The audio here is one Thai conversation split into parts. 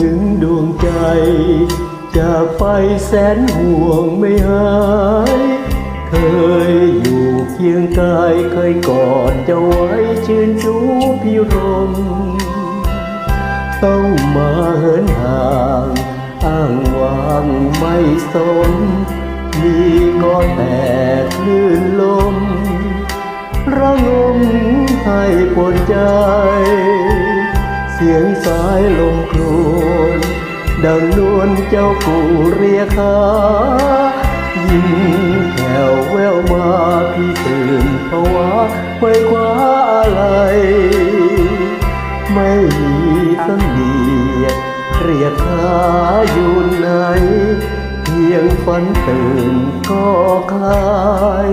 ถึงดวงใจ จากไปแสนห่วงไม่หาย เคยอยู่เคียงกายเคยกอดจ้าไว้ชื่นชูพิรม ต้องมาเหินห่าง อ้างวางไม่สม มีก็แต่คลื่นลม ระงมให้ปวดใจ เสียงสายลมคร ดังนวลเจ้ากูเรียกหายิ่งแผ่วแววมาพี่ตื่นภาวะไขว้คว้าอะไร ไม่มีสันเดีเรียกหาอยู่ไหนเพียงฝันตื่นก็คลาย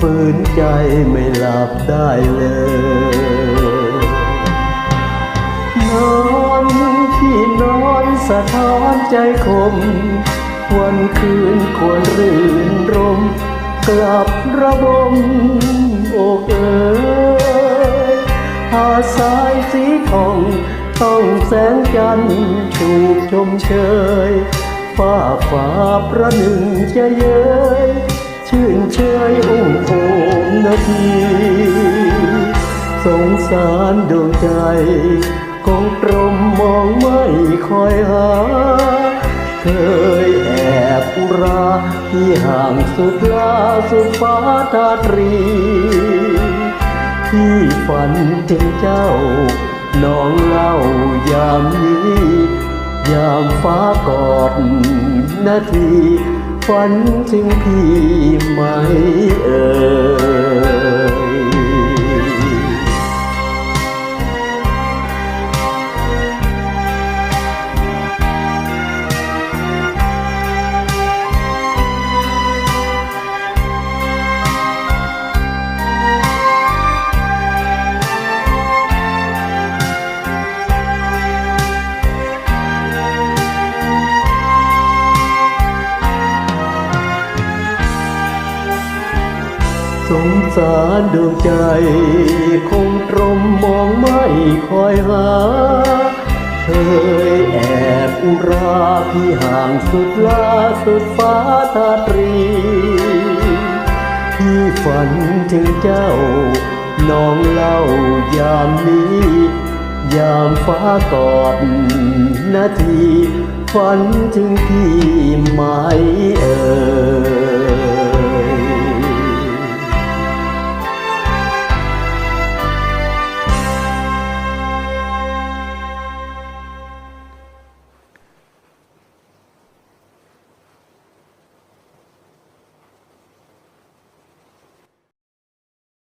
ฝืนใจไม่หลับได้เลย สะท้อนใจคม วันคืนควรรื่นรม กลับระบมอกเอ๋ยหาสายสีทอง ต้องแสงจันทร์ถูกชมเชยฟ้าฟ้าประหนึ่งจะเย้ยชื่นเชยอุ้มโอมนาทีสงสารดวงใจ งตรมมองไม่คอยหา เคยแอบอุรา ที่ห่างสุดลาสุดฟ้าทาตรี ที่ฝันถึงเจ้า น้องเล่ายามนี้ ยามฟ้ากอดนาที ฝันถึงพี่ไหมเอ่ย สงสารดวงใจ คงตรมมองไม่คอยหา เคยแอบอุราพี่ห่างสุดลาสุดฟ้าทาตรี พี่ฝันถึงเจ้า น้องเล่ายามนี้ ยามฟ้ากอดนาที ฝันถึงพี่ไหมเอ่ย